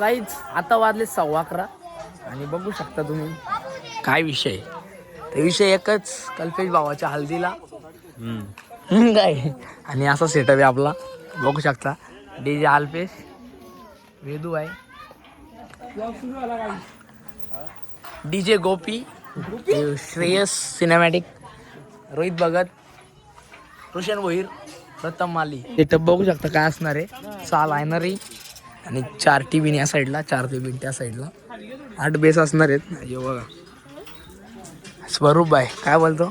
काहीच आता वाजले सव्वा अकरा. आणि बघू शकता तुम्ही काय विषय ते विषय एकच कल्पेश भावाच्या हल्दीला काय? आणि असा सेटअप आहे आपला. बघू शकता. डी जे अल्पेश वेदू आहे. D J Gopi Shreyas cinematic Rohit Bhagat Roshan Bhoir Pratham Mali. Setup बघू शकता काय असणार आहे. सहा लायनरी आणि चार टी या साईडला चार टी त्या साईडला. आठ बेस असणार आहेत. हे बघा. स्वरूप बाय काय बोलतो?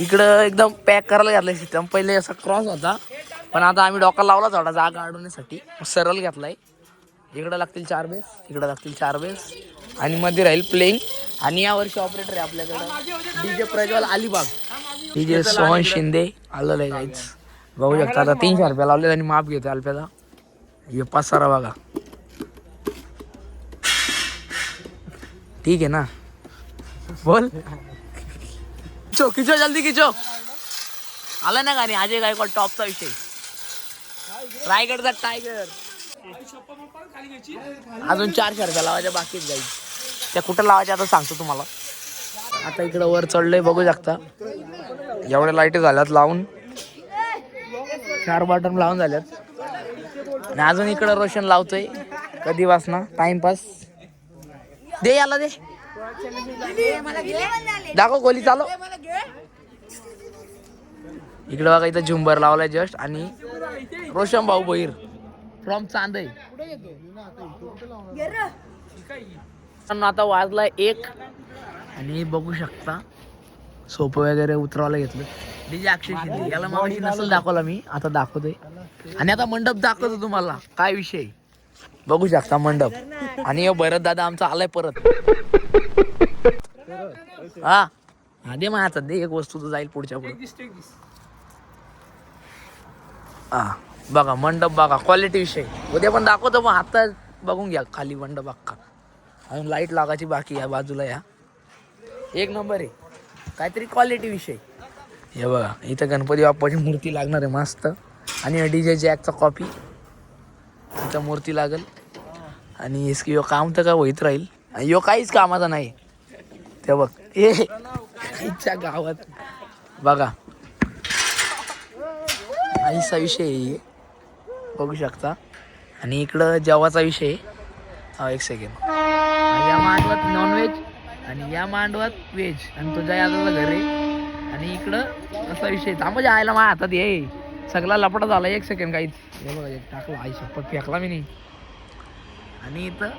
इकडं एकदम पॅक करायला घातलंय सिस्टम पहिले असा क्रॉस होता पण आता आम्ही डॉक्टर लावला थोडा जागा अडवण्यासाठी. सरळ आहे इकडं लागतील चार बेस इकडं लागतील चार बेस. आणि मध्ये राहील प्लेइंग आणि यावर्षी ऑपरेटर आहे आपल्याकडं. डीजे प्रज्वल अलिबाग डीजे सोहन शिंदे आलेलं आहे काहीच बघू शकता आता तीनशे रुपया लावले आणि माप घेतो अल्प्याचा हे पाच बघा ठीक आहे ना? बोल. खिचो खिचो जल्दी खिचो आला ना गाणी? अजय गायकवाड टॉपचा विषय. रायगडचा टायगर अजून चार शर्फ्या लावायच्या बाकीच जाईल त्या कुठं लावायच्या आता सांगतो तुम्हाला. आता इकडं वर चढलंय बघू शकता. एवढ्या लाइट झाल्यात लावून. चार बॉटम लावून झाल्यात. आणि अजून इकडं रोशन लावतोय. कधी वाचना टाइमपास दे याला दे. दाखव गोली चालव. इकडे बघा इथं झुंबर लावलाय जस्ट आणि रोशन भाऊ बहिर. फ्रॉम चांदई. पण आता वाजला एक. आणि बघू शकता सोपं वगैरे उतरवायला घेतलं. डीजे अक्षय शिंदे याला मागाशी नसेल दाखवला मी आता दाखवतोय. आणि आता मंडप दाखवतो तुम्हाला. काय विषय? बघू शकता मंडप. आणि भरत दादा आमचा आलाय परत. हा? हा दे माझा दे एक वस्तू तर जाईल पुढच्या पुढे. हा बघा मंडप बघा क्वालिटी विषय. उद्या पण दाखवतो पण आता बघून घ्या खाली मंडप अख्खा. अजून लाइट लागायची बाकी या बाजूला या. एक नंबर आहे. काहीतरी क्वालिटी विषय. हे बघा इथं गणपती बाप्पाची मूर्ती लागणार आहे मस्त. आणि डी जे जॅकचा कॉपी इथं मूर्ती लागल. आणि इसकी यो काम तर का होईत राहील? आणि यो काहीच कामाचा नाही. ते बघ. ए आईच्या गावात. बघा. आईचा विषय आहे. बघू शकता. आणि इकडं जेवाचा विषय हा एक सेकंड या मांडवात नॉनव्हेज आणि या मांडवात व्हेज आणि तुझ्या यादवला घर आहे. आणि इकडं असा विषय. थांबा जायला माझ्या हातात ये. सगळा लपडा झाला एक सेकंड काहीच हे बघा एक टाकला. आई शपथ फेकला मी नाही. आणि इथं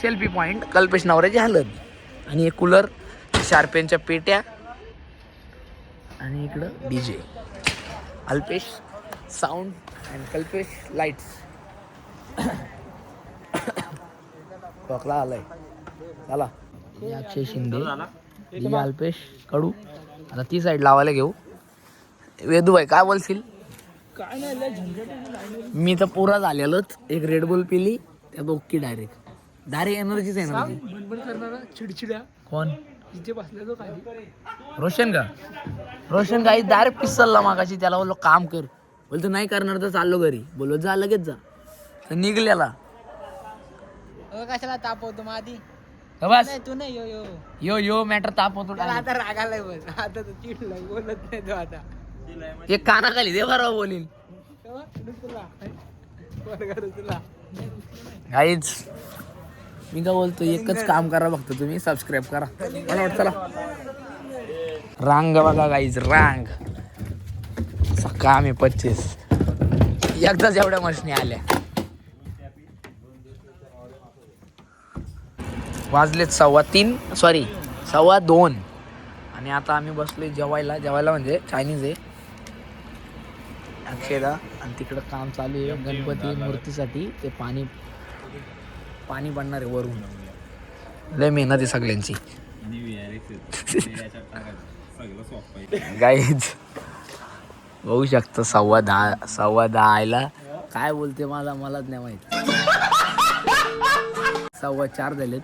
सेल्फी पॉईंट कल्पेश नवऱ्याची हलद आणि एक कूलर शार्पेनच्या पेट्या. आणि इकडं D J Alpesh sound and Kalpesh lights खोकला आलाय. चला. अक्षय शिंदे अल्पेश कडू. आता ती साईड लावायला घेऊ. वेदू भाई काय बोलशील मी तर पुरा झालेलोच. एक रेड बुल पिली त्यात ओके डायरेक्ट डायरेक्ट एनर्जीच एनर्जी चिडचिड्या. कोण? रोशन का? रोशन काही डायरेक्ट पिसलला मागाशी त्याला बोललो काम कर. बोलतो नाही करणार तर चाललो घरी. बोललो जा लगेच जा. तर निघलेला. कशाला तापवतो मग आधी? का बस तू नाही यो यो. यो यो मॅटर ताप त्याला आता राग आलाय बस. आता तो चिडलाय बोलत नाही तो आता. एक कानाखाली दे बरोबर तेव्हा तुला काहीच मी काय बोलतो एकच काम करा फक्त तुम्ही सबस्क्राईब करा. मला वाटतं चला. रांग बघा गाईज रांग. असं काम आहे पच्चीस. एकदाच एवढ्या मशनी आल्या. वाजलेत सव्वा तीन सॉरी सव्वा दोन. आणि आता आम्ही बसलोय जेवायला. जेवायला म्हणजे चायनीज आहे. अक्षयदा आणि तिकडं काम चालू आहे. गणपती मूर्तीसाठी ते पाणी पाणी पडणार आहे वरून. लय मेहनत आहे सगळ्यांची. गाईज बघू शकतं सव्वा दहा सव्वा दहा आयला काय बोलते माझा मलाच नाही माहीत. सव्वा चार झालेत.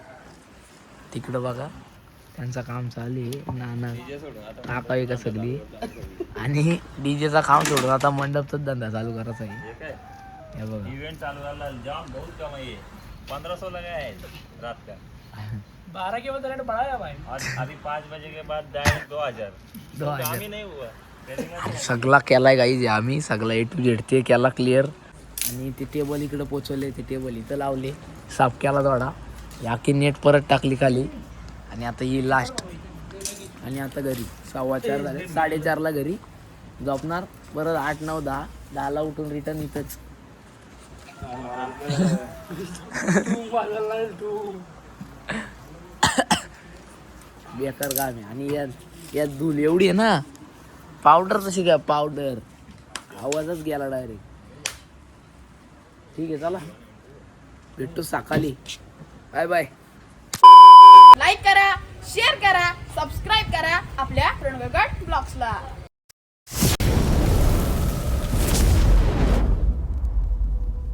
तिकडं बघा. त्यांचं काम चालू आहे. नाना काका आहे का सगळी? आणि डीजेचा काम सोडून आता मंडपचाच धंदा चालू करायचा आहे. हे बघा. इवेंट चालू झाला जाम बहुत कमाई है पंद्रह सौ लगाया है रात का? बारह के बाद रेट बढ़ाया भाई और अभी पाँच बजे के बाद डायरेक्ट दो हजार. दो हजार. ही नहीं हुआ. सगळा केलाय गाईज आम्ही. सगळा ए टू झेड ते केला क्लिअर आणि ते टेबल इकडे पोचवले ते टेबल इथं लावले. साफ केला थोडा. याकी नेट परत टाकली खाली. आणि आता ही लास्ट आणि आता घरी. सव्वा चार झाले. साडेचारला घरी. झोपणार. परत आठ नऊ दहा. दहाला उठून रिटर्न इथंच. बेकार काम आहे. आणि यात यात धूल एवढी आहे ना. पावडर तशी काय पावडर आवाजच गेला डायरेक्ट ठीक आहे चला. भेटतो सकाळी. बाय बाय लाईक करा शेअर करा सबस्क्राईब करा आपल्या रणगड ब्लॉग्सला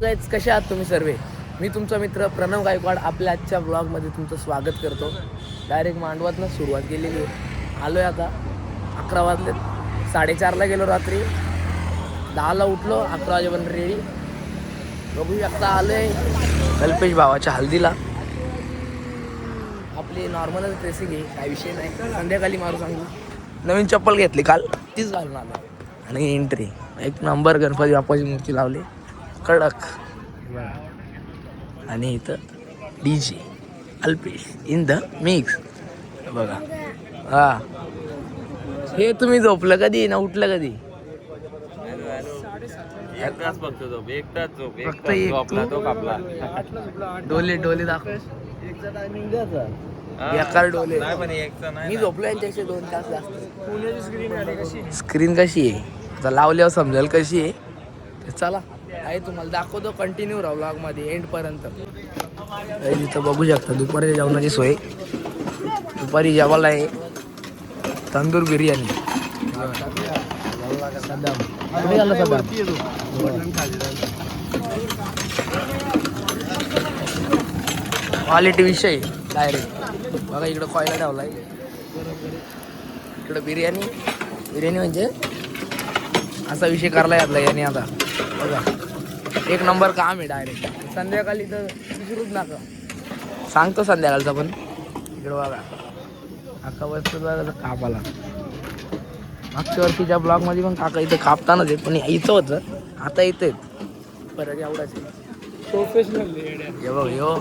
गाईज कसे आहात तुम्ही सर्वे? मी तुमचा मित्र प्रणव गायकवाड आपल्या आजच्या ब्लॉगमध्ये तुमचं स्वागत करतो. डायरेक्ट मांडवातनं सुरुवात केलेली आहे. आलो आहे आता अकरा वाजले. साडेचारला गेलो रात्री. दहाला उठलो अकरा वाजेपर्यंत रेडी बघू शकता आलो आहे कल्पेश भावाच्या हल्दीला. आपली नॉर्मलच ड्रेसिंग आहे काय विषय नाही. संध्याकाळी मारू सांगू. नवीन चप्पल घेतली काल? तीच घालून आलो. आणि एंट्री एक नंबर गणपती बाप्पाची मूर्ती लावली. कडक. आणि इथं D J Alpesh in the mix बघा. हा. हे तुम्ही झोपलं कधी? ना उठलं कधी? एक तास फक्त झोप. एक तास झोप. एक फक्त तास एक झोपला तू? तो कापला डोले डोले दाखव. बेकार डोले. नाही पण एकचा नाही मी ना. झोपलो यांच्याशी दोन तास जास्त. पुण्याची स्क्रीन आली कशी? स्क्रीन कशी आहे? आता लावल्यावर समजेल कशी आहे. तर चला आहे तुम्हाला दाखवतो कंटिन्यू राहू log मध्ये एंड पर्यंत. इथं बघू शकता दुपारी जेवणाची सोय. दुपारी जेवायला आहे. तंदूर बिर्याणी. सदाम कुठे झालं सदाम क्वालिटी विषय डायरेक्ट बघा इकडं कॉयला ठेवलाय. इकडं बिर्याणी. बिर्याणी म्हणजे असा विषय करला यातला याने आता. बघा एक नंबर काम आहे डायरेक्ट संध्याकाळी तर विसरूच नका. सांगतो संध्याकाळचा पण. इकडं बघा. अख्खा वस्तू बघा कापाला मागच्या वर्षीच्या ब्लॉगमध्ये पण काका इथं कापतानाच आहेत पण इथं होतं. आता इथं आहेत. परत एवढाच आहे. प्रोफेशनल हे बघ ह्यो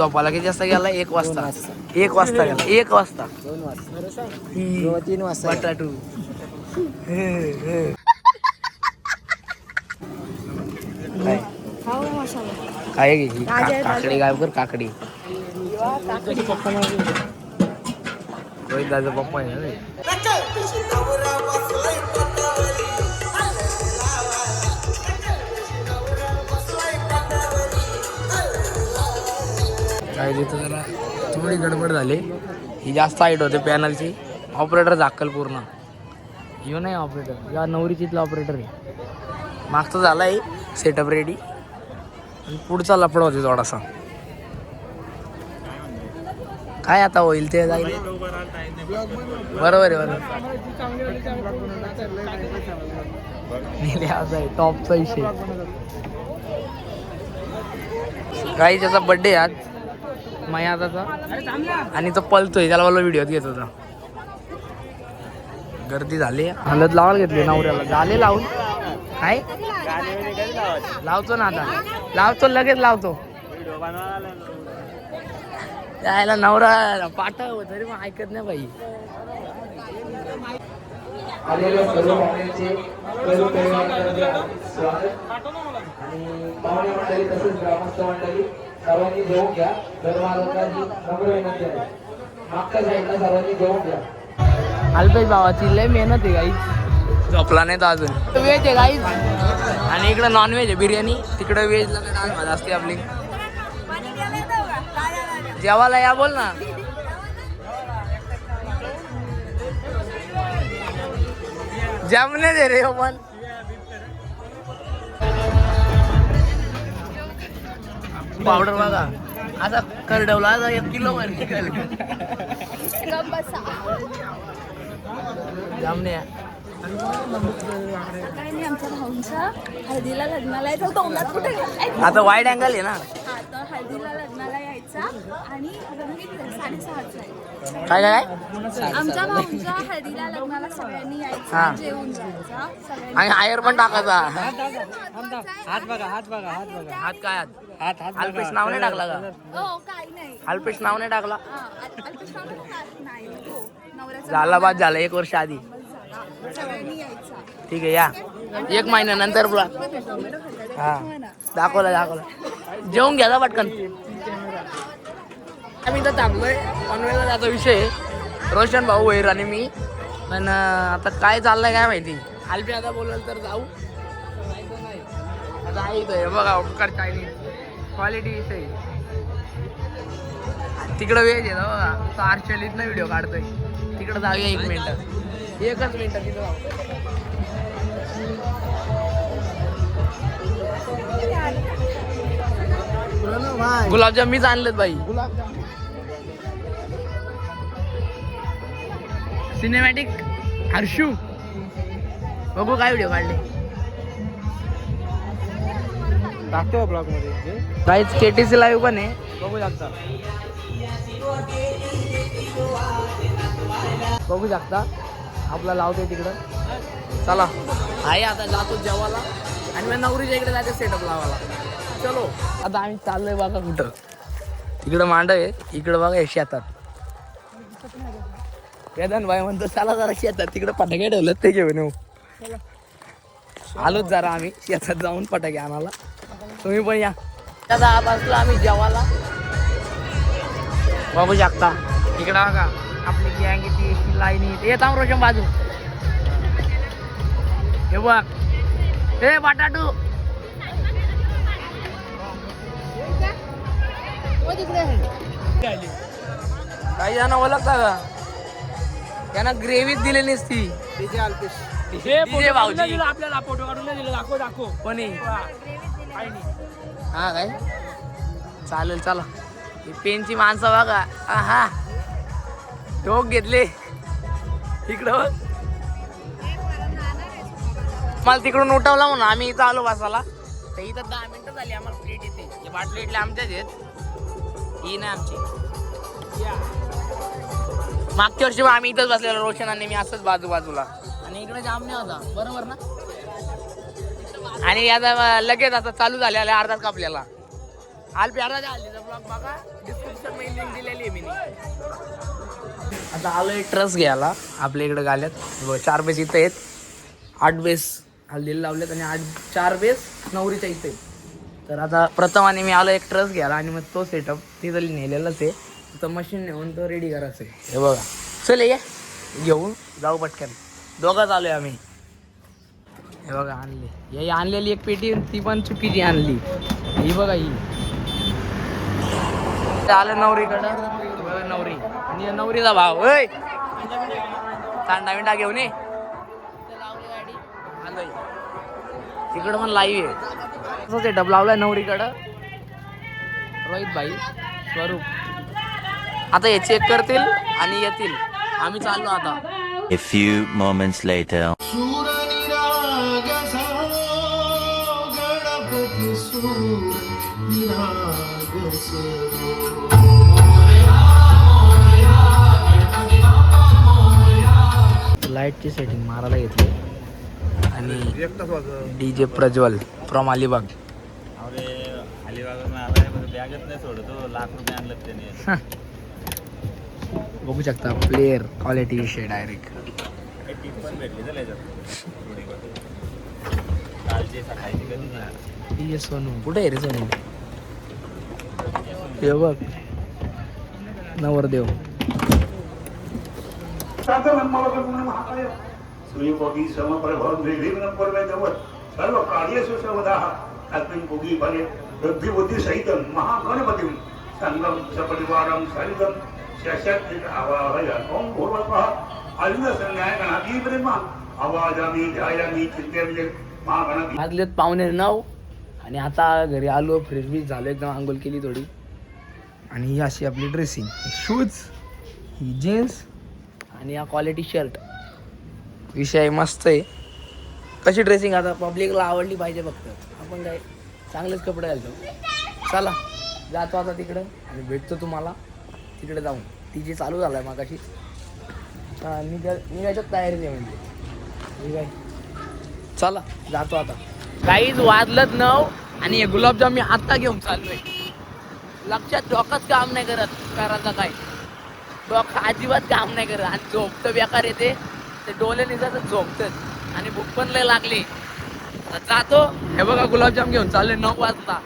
झोपाला किती वाजता गेला? एक वाजता. एक वाजता गेला. एक वाजता. दोन वाजता. तीन वाजता बटाटू. काय? काय घे ही? का- काकडी काय कर काकडी. रोहित दादा पप्पा आहे ना काय तिथं जरा थोडी गडबड झाली. ही जास्त हाईट होते पॅनलची ऑपरेटर झाकल पूर्ण. यो नाही ऑपरेटर या नवरीचीतला ऑपरेटर आहे. मागचा झाला आहे सेटअप रेडी आणि पुढचा लफडा होते थोडासा. काय आता होईल ते जाईल. बरोबर आहे बरोबर आहे. टॉपचा विषय. काही त्याचा बड्डे आज. मयादाचा. आणि तो पळतोय त्याला मला व्हिडिओत घेत होता. गर्दी झाली. हलत लावायला घेतली नवऱ्याला. झाले लावून. काय? लावतो ना आता. लावतो लगेच लावतो. यायला नवरा पाठव तरी मग ऐकत नाही बाई. आलेल्या सर्व पाहुण्यांचे स्वागत आणि पाहुणे मंडळी तसेच ग्रामस्थ मंडळी. सर्वांनी जेवून घ्या. धर्मालोकांची नम्र विनंती आहे. मागच्या साईडला सर्वांनी जेवून घ्या. अल्पेश भावाची लय मेहनत आहे गाई झोपला नाही तो अजून. व्हेज आहे गाईज आणि इकडं नॉन व्हेज आहे बिर्याणी. तिकडं व्हेजला काय डाळ भात असते आपली. जेवायला या बोल ना. जमने दे रे हो पण. पावडर बघा. आता करडवला आता एक किलो वर निघाल. जामने काय नाही. आमच्या भाऊंच्या हळदीला लग्नाला यायचं तोंडात कुठे गेलाय? आता वाईड अँगल आहे ना. हा तर हळदीला लग्नाला यायचा आणि रंगीत साडेसहाचा आहे. काय काय काय? आमच्या भाऊंच्या हळदीला लग्नाला सगळ्यांनी हा. यायचं जेवून जायचं. सगळ्यांनी आणि आयर पण टाकायचा. हात बघा हात बघा हात बघा. हात काय हात? हात हात अल्पेश नाव नाही टाकला का? हो काही नाही. अल्पेश नाव नाही टाकला? हा, अल- नाही हो. नवऱ्याचा झाला बाद झाला एक वर्ष आधी. झाला. सगळ्यांनी यायचा. ठीक आहे या. एक महिन्यानंतर बोला. हा. दाखवला दाखवला. जेवून घ्या जा पटकन. आम्ही तर थांबलोय. पनवेलला जातो विषय रोशन भाऊ वैर आणि मी. पण अं, आता काय चाललंय काय माहिती? आलपी आता बोलाल तर जाऊ. नाही. आता इथं, हे बघा उपकार चायनीज क्वालिटी विषय तिकडं वेज आहे ना बघा. तो आर्चलीतनं व्हिडिओ काढतोय. तिकडं जाऊया एक मिनटं एकच मिनटं तिथं जाऊ गुलाबजाम मीच आणलेत बाई. सिनेमॅटिक हर्षू. बघू काय व्हिडिओ काढले. टाकतो ब्लॉगमध्ये. काहीच केटीसी लाईव्ह पण आहे. बघू शकता. बघू शकता. आपला लावतोय तिकडं. चला. आहे आता जातो जेवायला. आणि मग नवरीच्या इकडे जायचं सेटअप लावायला. चलो. आता आम्ही चाललोय बघा कुठं. तिकडं मांड आहे. इकडं बघा हे शेतात. वेदन भाई म्हणतो चला जरा शेतात. तिकडं फटाके ठेवलं ते घेऊन येऊ. आलोच जरा आम्ही. शेतात जाऊन फटाके आणायला. तुम्ही पण या. आत असलो आम्ही जेवायला. बघू शकता इकडं बघा आपली गँग येते लाईन येते येत आम रोशन बाजू. हे बघ. हे बटाटू. काही जण ओळखता का? त्यांना ग्रेव्हीच दिली नसती. तिचे अल्पेश DJ भाऊजी. आपल्याला. फोटो काढून दाखव दाखव. कोणी? हा काय? चालेल चला. ही पेनची माणसं बघा. हा ठोक घेतले. इकडं मला तिकडून उठवला म्हणून आम्ही इथं आलो बसाला तर इथं दहा मिनिटं झाली आम्हाला प्लेट येते हे बाटली इटले आमच्याच आहेत. ही नाही आमची. मागच्या वर्षी आम्ही इथंच बसलेलो रोशन आणि मी असंच बाजू बाजूला आणि इकडे जाम नाही होता. बरोबर ना? आणि आता लगेच आता चालू झालेला आहे अर्धा कापल्याला आल अर्धा आलीचा ब्लॉग बघा. डिस्क्रिप्शनमध्ये लिंक दिलेली आहे मी आता आलो एक ट्रस घ्यायला. आपल्या इकडे गाल्यात. चार बेस इथं आहेत. आठ बेस हल्दीला लावलेत आणि आठ चार बेस नवरीच्या इथे आहेत. तर आता प्रथमाने मी आलो एक ट्रस घ्यायला आणि मग तो सेटअप तिथं नेलेलाच आहे. तिथं मशीन नेऊन तो रेडी करायचं आहे हे बघा. चल ये. घेऊन जाऊ पटकन. दोघंच आहे आम्ही. हे बघा आणली. ही आणलेली एक पेटी ती पण चुकीची आणली. ही बघा ही. आलं नवरीकडं. बघा नवरी. आणि या नवरीचा भाव. होय तांडा विंडा घेऊन ये. तिकडं पण लाईव्ह आहे. तसं सेटअप लावलाय नवरीकडं. रोहित भाई स्वरूप. आता हे चेक करतील आणि येतील. आम्ही चाललो आता. A few moments later. लाईटची सेटिंग मारायला घेतली. आणि D J Prajwal from Alibag. त्याने. बघू शकता प्लेअर क्वालिटी विषय डायरेक्ट भेटली सोनू. कुठे आहे रे सोनू? हे बघ. नवरदेव. सूर्यकोटी समप्रभं निर्विघ्नं परमेदवत् सर्व कार्येषु सर्वदाः अस्मिन् भोगी फले महागणपतिं सङ्गं सपरिवारं सरितं शशक्ति आवाहयामि ॐ भूर्भुवः अलिंगसंज्ञायगणाधिपतिमा आवाजामि ध्यायामि चिन्तयामि महागणपति वाजलेत पाहुणे नऊ आणि आता घरी आलो फ्रेश बीच झालो एकदम आंघोळ केली थोडी. आणि ही अशी आपली ड्रेसिंग शूज ही जीन्स आणि हा क्वालिटी शर्ट विषय मस्त आहे. कशी ड्रेसिंग आता पब्लिकला आवडली पाहिजे फक्त. आपण काय चांगलेच कपडे घालतो. चला जातो आता तिकडं आणि भेटतो तुम्हाला. तिकडे जाऊन. तिची चालू झालाय मागाशी. हा निघा त्याच्यात तयारी आहे म्हणजे निघाय चला जातो आता. काहीच वाजलंच नव आणि हे गुलाबजाम मी आत्ता घेऊन चाललोय. लक्षात डोकंच काम नाही करत करायचं काय डोकं अजिबात काम नाही करत. आणि झोपतं बेकार येते ते. डोले निघत झोपतात. आणि भूक पण लय लागली. जातो. हे बघा गुलाबजाम घेऊन चालले नऊ वाजता.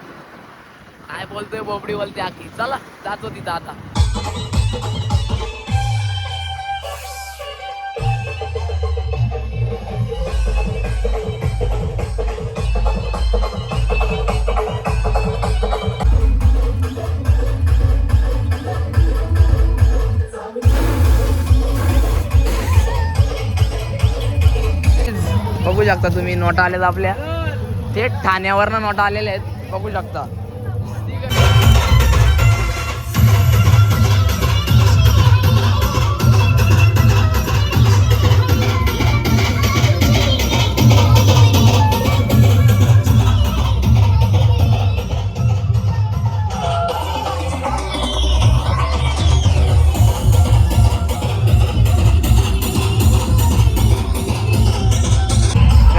काय बोलतोय बोबडी बोलते आखी. चला जातो तिथं आता. बघू शकता तुम्ही नोटा आल्यात आपल्या. थेट ठाण्यावरनं नोटा आलेल्या आहेत. बघू शकता.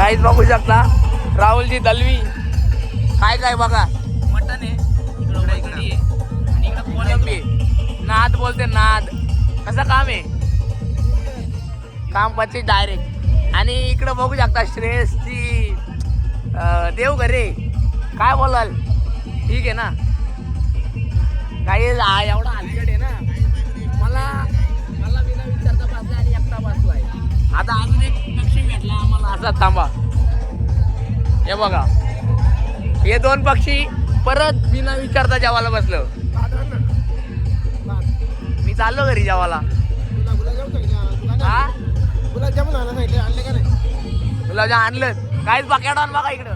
काहीच बघू शकता. राहुलजी दलवी. काय काय बघा. मटन आहे. इकडं वैगडी आहे. आणि इकडं कोलंबी आहे नाद बोलते नाद. कसं काम आहे? काम पचे डायरेक्ट आणि इकडं बघू शकता श्रेयसची देव घरे काय बोलाल? ठीक आहे ना? काही एवढा हलकट आहे ना? मला मला बिना विचारता बसला आणि एकटा बसलाय. आता अजून एक भेटला आम्हाला. असा थांबा. हे बघा. हे दोन पक्षी परत बिना विचारता जेवायला बसलं. मी चाललो घरी जेवायला. हा? गुलाबजामुन आणले का नाही? तुला आणलं. काहीच बाक्याडान बघा इकडं.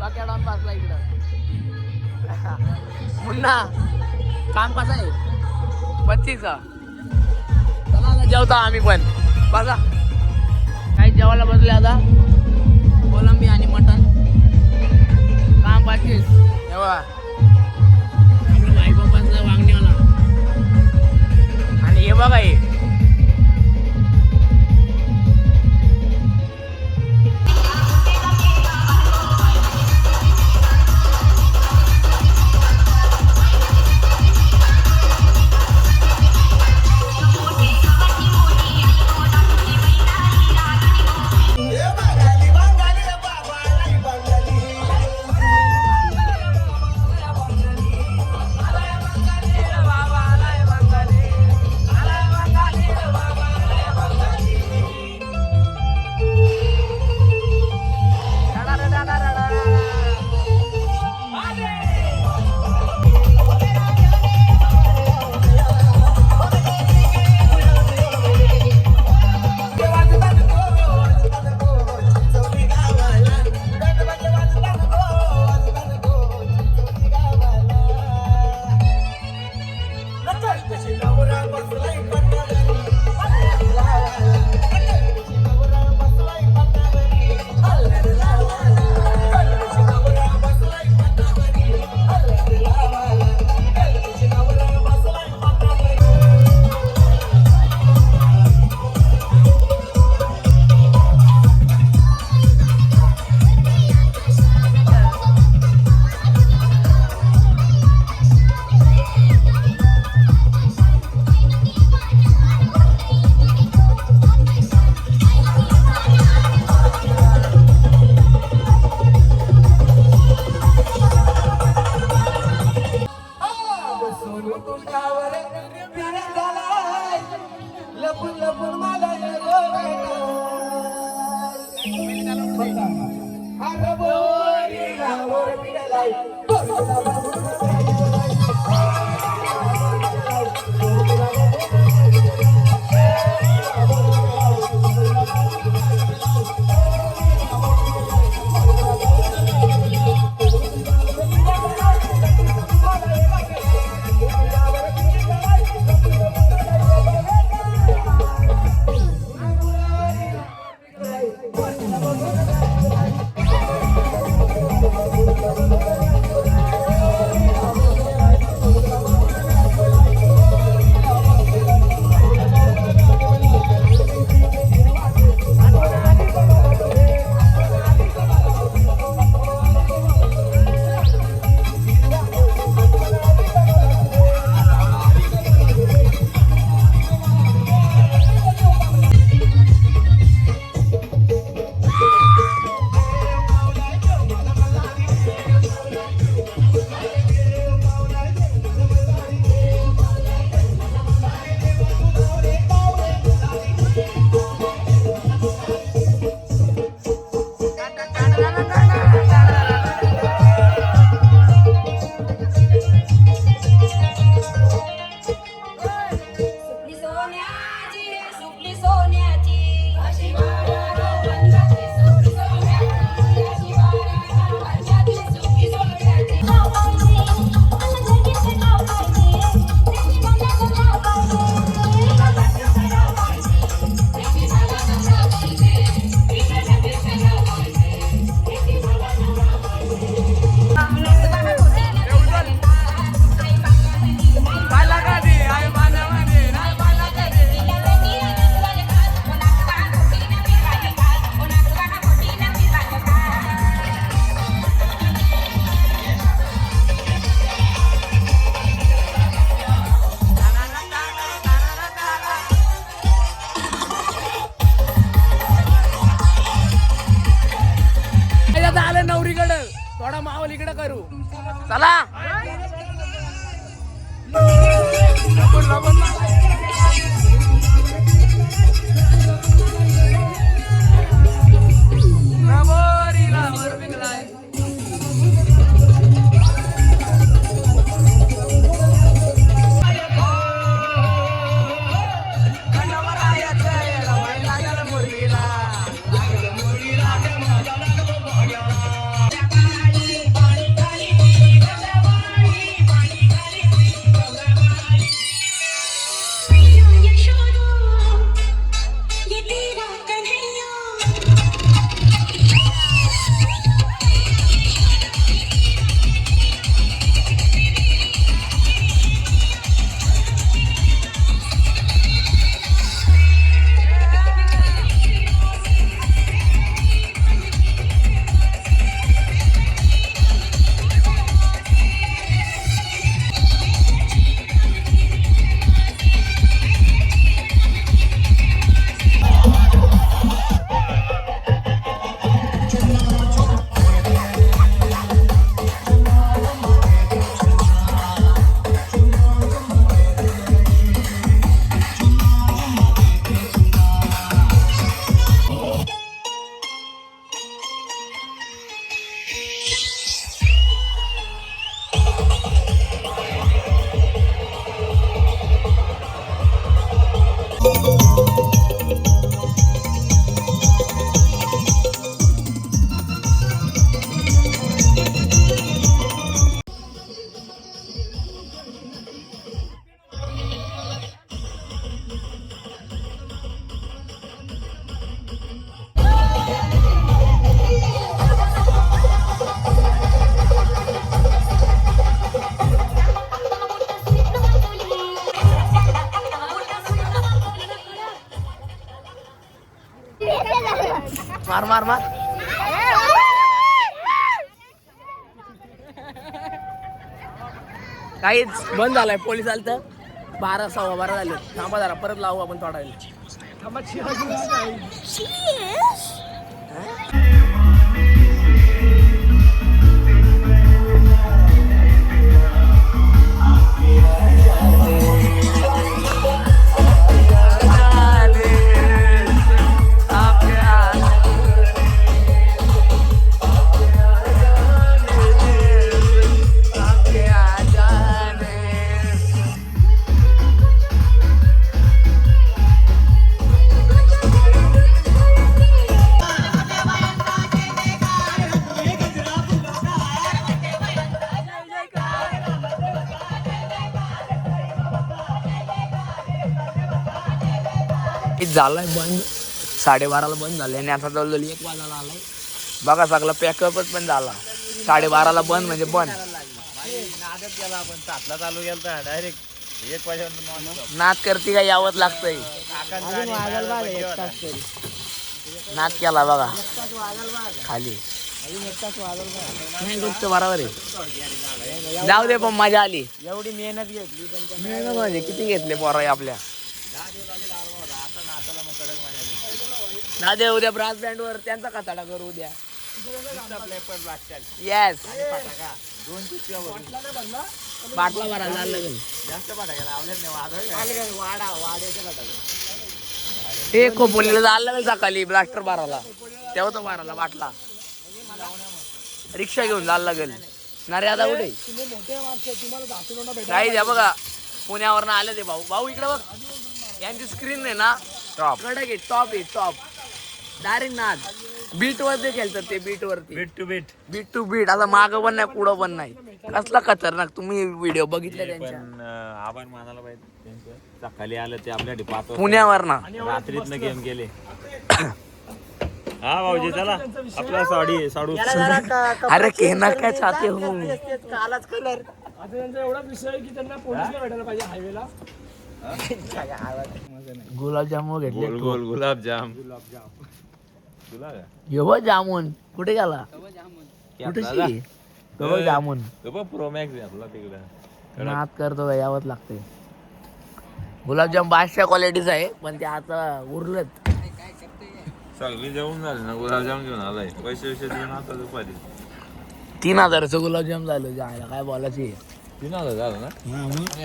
बाक्याडान बसला इकडं. मुन्ना काम कसं आहे? पच्चीचा चला जेवता आम्ही पण. बघा जेवायला बसले आता. कोलंबी आणि मटन काम पच्चीस तेव्हा आणि हे बघा हे. Bye. मार मार मार. काहीच बंद झालाय पोलीस आले तर बारा सव्वा बारा झाले थांबा जरा परत लावू आपण थोडा झालाय बंद. साडेबाराला बंद झाले आणि आता जवळजवळ एक वाजायला आलाय. बघा सगळा पॅकअपच पण झाला. साडेबाराला बंद म्हणजे बंद. नाद करते का यावंच लागतंय. नाद केला बघा. खाली. नाही गोष्ट बरोबर आहे जाऊ दे पण मजा आली. एवढी मेहनत घेतली. मेहनत म्हणजे किती घेतले पोरं आपल्या? दादे उद्या ब्रास बँड वर त्यांचा कचाडा करू उद्या. येस दोन. बाटला भरा लागलं. जास्त फटाके लावले. वाडा वाड्याच्या हे खोपोलीला झालं नाही सकाळी ब्लास्टर बाराला तेव्हा तो बाराला बाटला. रिक्षा घेऊन जायला लागेल. नारे आता कुठे? काही द्या बघा पुण्यावर आले ते भाऊ. भाऊ इकडे बघ. यांची स्क्रीन आहे ना. Top. कडक आहे टॉप आहे टॉप डायरेक्ट नाद बीट वरती खेळतात ते बीट वरती beat to beat beat to beat आता माग पण नाही पुढं पण नाही. कसला खतरनाक तुम्ही व्हिडिओ बघितले त्यांच्या. पण अं, आभार मानायला पाहिजे त्यांचं. सकाळी आलं ते आपल्यासाठी वाजता. पुण्यावर ना. रात्रीतनं गेम केले हा भाऊजी चला. आपल्या साडी साडू. अरे कहना क्या चाहते हो कालाच कलर. गुलाबजामुन घेतले गोल गोल गुलाबजाम. तुला का? यो बघ जामून. कुठे गेला? कुठे गो जामून. तो बघ प्रो मॅक्स आहे आपला तिकडं. नाद करतो का? यावंच लागते गुलाबजाम बादशा क्वालिटीचा आहे पण ते आता उरलत. सगळी जेवण झाली ना गुलाबजाम घेऊन आलाय. पैसे पैसे देऊन आता दुपारी. तीन हजाराचं गुलाबजाम झालं. जायला काय बोलायची? तीन हजार झालं ना?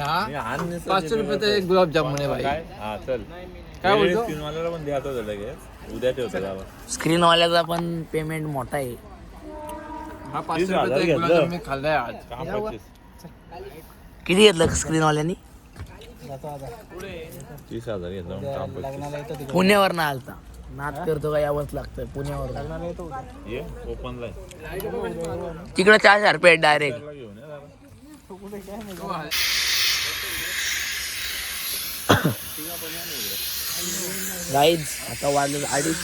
हा पाचशे गुलाबजामुन आहे तर भाई. काय? हा चल. काय बोलतो? तीन वाल्याला पण लगेच. उद्या ठेवतो स्क्रीनवाल्याचा पण पेमेंट मोठा आहे. हा पाचशे रुपयाचा एक. गुलाबजाम मी खाल्लाय आज. किती घेतलं स्क्रीनवाल्यानी? तीस हजार घेतलं पुण्यावर ना आलता. नाद करतो का यावंच लागतं पुण्यावर ये ओपनला तिकडे चार हजार रुपये डायरेक्ट घेऊन ये जरा. गाईज आता वाजलं अडीच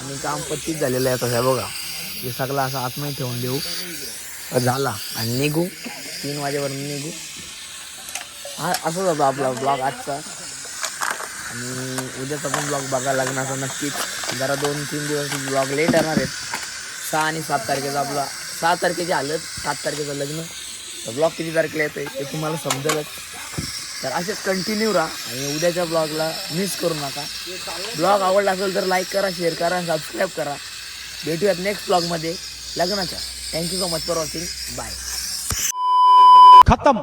आणि काम पच्चीस झालेलं आहे आता बघा. हे सगळं असं आतमध्ये ठेवून देऊ. झाला आणि निघू. तीन वाजेवर निघू. हा असंच होता आपला ब्लॉग आजचा. आणि उद्याचा पण ब्लॉग बघा लग्नाचा नक्कीच. जरा दोन तीन दिवस ब्लॉग लेट येणार आहेत. सहा आणि सात तारखेचा आपला सहा तारखेचे आलं सात तारखेचं लग्न. तर ब्लॉग किती तारखेला येते ते तुम्हाला समजेलच. तर असेच कंटिन्यू राहा आणि उद्याच्या ब्लॉगला मिस करू नका. ब्लॉग आवडला असेल तर लाईक करा शेअर करा आणि सबस्क्राईब करा. भेटूयात नेक्स्ट ब्लॉगमध्ये लग्नाच्या. Thank you so much for watching bye खतम.